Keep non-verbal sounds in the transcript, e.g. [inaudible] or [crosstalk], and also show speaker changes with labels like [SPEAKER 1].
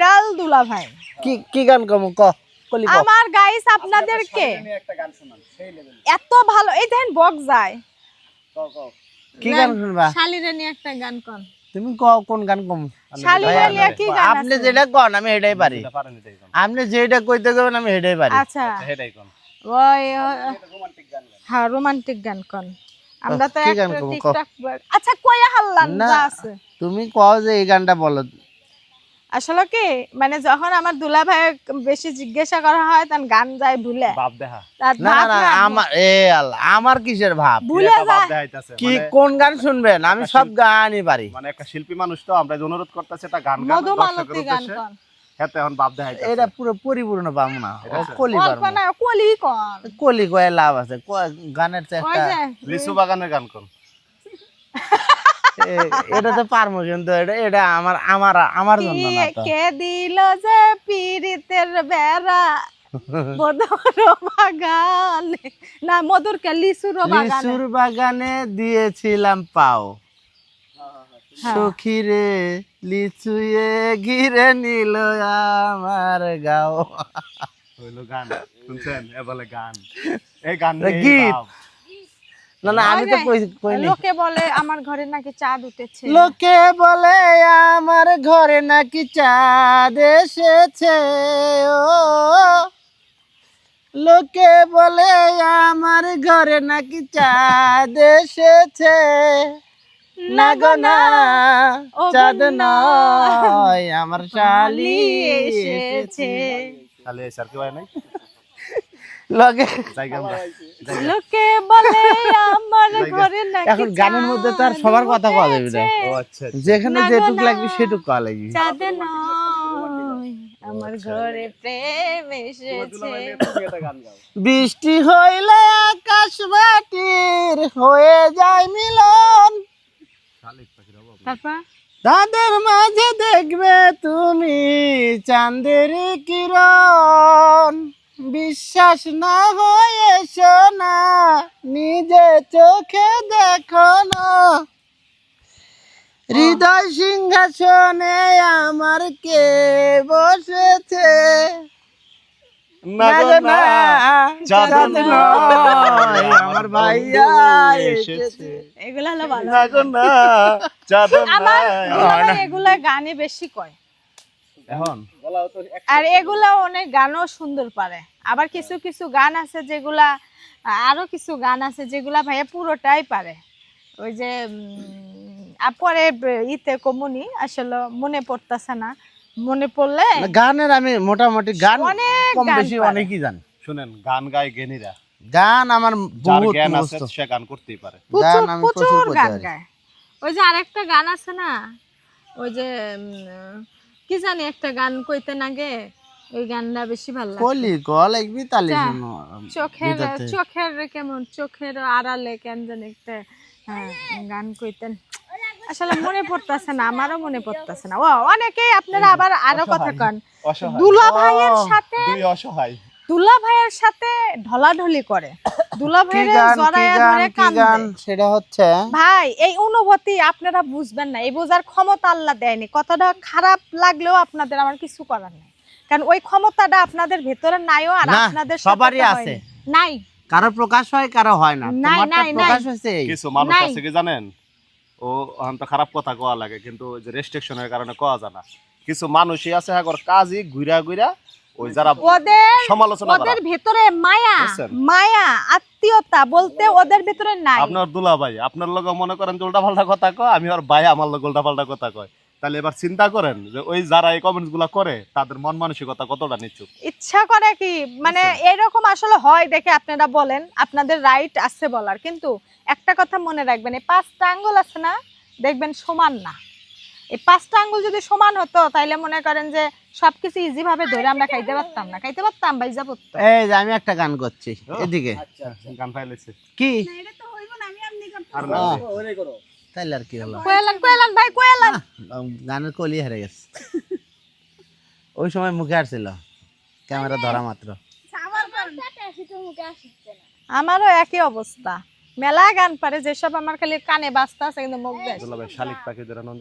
[SPEAKER 1] Viral দুলা ভাই
[SPEAKER 2] কি কি গান কম ক
[SPEAKER 1] আমার গাইস আপনাদেরকে এত ভালো এই দেখেন বক যায়।
[SPEAKER 2] কি গান শুনবা?
[SPEAKER 1] শালিরে নিয়ে একটা গান কোন।
[SPEAKER 2] তুমি ক কোন গান কম?
[SPEAKER 1] শালিরে নিয়ে কি গান
[SPEAKER 2] আপনি যেটা কন আমি এটাই পারি। আপনি যেটা কইতে গেবেন আমি এটাই পারি।
[SPEAKER 1] আচ্ছা। ওই হ্যাঁ রোমান্টিক গান কোন। আমরা তো একটা টিকটক আচ্ছা কয়া হাল্লান
[SPEAKER 2] না।
[SPEAKER 1] আছে।
[SPEAKER 2] তুমি কও যে এই গানটা বলো।
[SPEAKER 1] আসলে কি মানে যখন আমার দুলা ভাই বেশি জিজ্ঞাসা করা হয় তখন গান যায় ভুলে।
[SPEAKER 3] বাপ দেখা।
[SPEAKER 2] না
[SPEAKER 1] ভাব
[SPEAKER 2] না
[SPEAKER 1] না,
[SPEAKER 2] আমার এ আল্লাহ আমার কিসের ভাব?
[SPEAKER 1] ভুলে যায়।
[SPEAKER 2] কি
[SPEAKER 3] মানে-
[SPEAKER 2] কোন গান শুনবেন? আমি সব গানই পারি।
[SPEAKER 3] মানে একটা শিল্পী মানুষ তো আমরা অনুরোধ করতেছি এটা গান গান
[SPEAKER 1] মধুমালতী
[SPEAKER 3] দর্শকের
[SPEAKER 1] গান
[SPEAKER 3] উদ্দেশ্যে
[SPEAKER 1] কোন
[SPEAKER 3] হ্যাঁ এখন বাপ দেখাইতাছে।
[SPEAKER 2] এটা পুরো পরিপূর্ণ পাবো না। কলি পারব
[SPEAKER 1] কল্পনা কলি কোন
[SPEAKER 2] কলি কয়ে লাভ আছে। গানের
[SPEAKER 1] চেষ্টা
[SPEAKER 3] লিচু বাগানের গান কোন [laughs]
[SPEAKER 2] এটা তো পারব কিন্তু এটা এটা আমার আমার আমার জন্য না
[SPEAKER 1] কে- দিল যে পীড়িতের বেড়া? বাগানে না মধুর কে? লিচুর বাগানে।
[SPEAKER 2] লিচুর বাগানে দিয়েছিলাম পাও।
[SPEAKER 1] হ্যাঁ।
[SPEAKER 2] সখিরে লিচুয়ে ঘিরে নিল আমার গাও।
[SPEAKER 3] হইল গান শুনছেন? এ বলে গান। এই গান
[SPEAKER 2] এটা গীত।
[SPEAKER 3] বাপ।
[SPEAKER 2] না না আমি তো
[SPEAKER 1] ওই
[SPEAKER 2] কই-
[SPEAKER 1] লোকে বলে আমার ঘরে নাকি চাঁদ উঠেছে।
[SPEAKER 2] লোকে বলে আমার ঘরে নাকি চাঁদ এসেছে ও। লোকে বলে আমার ঘরে নাকি চাঁদ এসেছে। না গো না। চাঁদ। নয় আমার শালি
[SPEAKER 1] এসেছে।
[SPEAKER 3] কি হয় নাই
[SPEAKER 2] লগে
[SPEAKER 1] লোকে বলে আমার ঘরে নাকি
[SPEAKER 2] এখন গানের মধ্যে তো আর সবার কথা কওয়া যাবে না।
[SPEAKER 3] আচ্ছা
[SPEAKER 2] যেখানে যেটুক লাগবে সেটুক কওয়া লাগবে।
[SPEAKER 1] চাঁদ আমার ঘরে প্রেম এসেছে।
[SPEAKER 2] বৃষ্টি হইলে আকাশ মাটির হয়ে যায় মিলন।
[SPEAKER 1] তারপর?
[SPEAKER 2] তাদের মাঝে দেখবে তুমি চাঁদের কিরণ। বিশ্বাস না হয়ে শোনা নিজে চোখে দেখো না। হৃদয় সিংহাসনে আমার কে বসেছে? আমার ভাইয়া
[SPEAKER 3] এসেছে।
[SPEAKER 1] হলো ভালো।
[SPEAKER 3] না।
[SPEAKER 1] দুলাভাই এগুলা গানে বেশি কয়।
[SPEAKER 3] এখন?
[SPEAKER 1] আর এগুলা অনেক গানও সুন্দর পারে। আবার কিছু কিছু গান আছে যেগুলা আরও কিছু গান আছে যেগুলা ভাইয়া পুরোটাই পারে। ওই যে পরে ইতে কমুনি আসলে মনে পড়তেছে না। মনে পড়লে
[SPEAKER 2] গানের আমি মোটামুটি গান
[SPEAKER 1] অনেক
[SPEAKER 2] কম বেশি অনেকই জানি।
[SPEAKER 3] শুনেন গান গায় জ্ঞানীরা।
[SPEAKER 2] গান আমার বহুত
[SPEAKER 3] জ্ঞান আছে সে গান করতেই পারে।
[SPEAKER 1] প্রচুর
[SPEAKER 2] গান আমি
[SPEAKER 1] প্রচুর গান গায়। ওই যে আরেকটা গান আছে না? ওই যে কি জানি একটা গান কইতে নাগে ওই গানটা বেশি ভালো লাগে
[SPEAKER 2] কলি কল একবি তালি শুনো
[SPEAKER 1] চোখের। চোখের কেমন চোখের আড়ালে কেন জানি একটা হ্যাঁ, গান কইতেন আসলে মনে পড়তেছে না আমারও মনে পড়তেছে না। ও অনেকেই আপনারা আবার আরও কথা কন। দুলা ভাইয়ের সাথে
[SPEAKER 3] দুই অসহায়।
[SPEAKER 1] দুলা ভাইয়ের সাথে ঢলাঢলি করে। দুলা ভাইয়ের ধরে কান্দে।
[SPEAKER 2] সেটা হচ্ছে
[SPEAKER 1] ভাই এই অনুভূতি আপনারা বুঝবেন না। এই বোঝার ক্ষমতা আল্লাহ দেয়নি। কতটা খারাপ লাগলেও আপনাদের আমার কিছু করার নাই। কারণ ওই ক্ষমতাটা আপনাদের ভেতরে নাইও আর আপনাদের
[SPEAKER 2] সবারই আছে।
[SPEAKER 1] নাই।
[SPEAKER 2] কারও প্রকাশ হয় কারও হয় না।
[SPEAKER 1] নাই,
[SPEAKER 2] তোমারটা
[SPEAKER 1] নাই, নাই।
[SPEAKER 2] প্রকাশ হয়েছে
[SPEAKER 3] কিছু মানুষ আছে কি জানেন? ও তো খারাপ কথা কোয়া লাগে কিন্তু ওই যে রেস্ট্রিকশনের কারণে কোয়া যায় না। কিছু মানুষই আছে হ্যাঁ কাজই ঘুরা ঘুরা ওই যারা
[SPEAKER 1] ওদের
[SPEAKER 3] সমালোচনা
[SPEAKER 1] ওদের ভেতরে মায়া মায়া আত্মীয়তা বলতে ওদের ভেতরে নাই।
[SPEAKER 3] আপনার দুলা ভাই আপনার লগে মনে করেন যে উল্টা পাল্টা কথা কয় আমি আর ভাই আমার লগে উল্টা পাল্টা কথা কয়। তাহলে এবার চিন্তা করেন যে ওই যারা এই কমেন্টসগুলা করে তাদের মন মানসিকতা কতটা নিচু?
[SPEAKER 1] ইচ্ছা করে কি? মানে এরকম আসলে হয় দেখে আপনারা বলেন আপনাদের রাইট আছে বলার। কিন্তু একটা কথা মনে রাখবেন এই পাঁচটা আঙ্গুল আছে না দেখবেন সমান না। এই পাঁচটা আঙ্গুল যদি সমান হতো তাইলে মনে করেন যে সবকিছু ইজি ভাবে ধরে আমরা খাইতে পারতাম না। খাইতে পারতাম বাইজা পড়তো।
[SPEAKER 2] এই যে আমি একটা গান করছি এদিকে।
[SPEAKER 3] গান ফাইলেছে
[SPEAKER 2] কি? তাইলে আর কি হলো?
[SPEAKER 1] কোয়েলান কোয়েলান ভাই কোয়েলান।
[SPEAKER 2] গানের কলি হেরে গেছে। ওই সময় মুখে আসছিল ক্যামেরা ধরা মাত্র।
[SPEAKER 1] আমারও একই অবস্থা। মেলা গান পারে যেসব আমার খালি কানে বাজতা আছে কিন্তু মুখ দেয়।
[SPEAKER 3] শালিক পাখি ধরে নন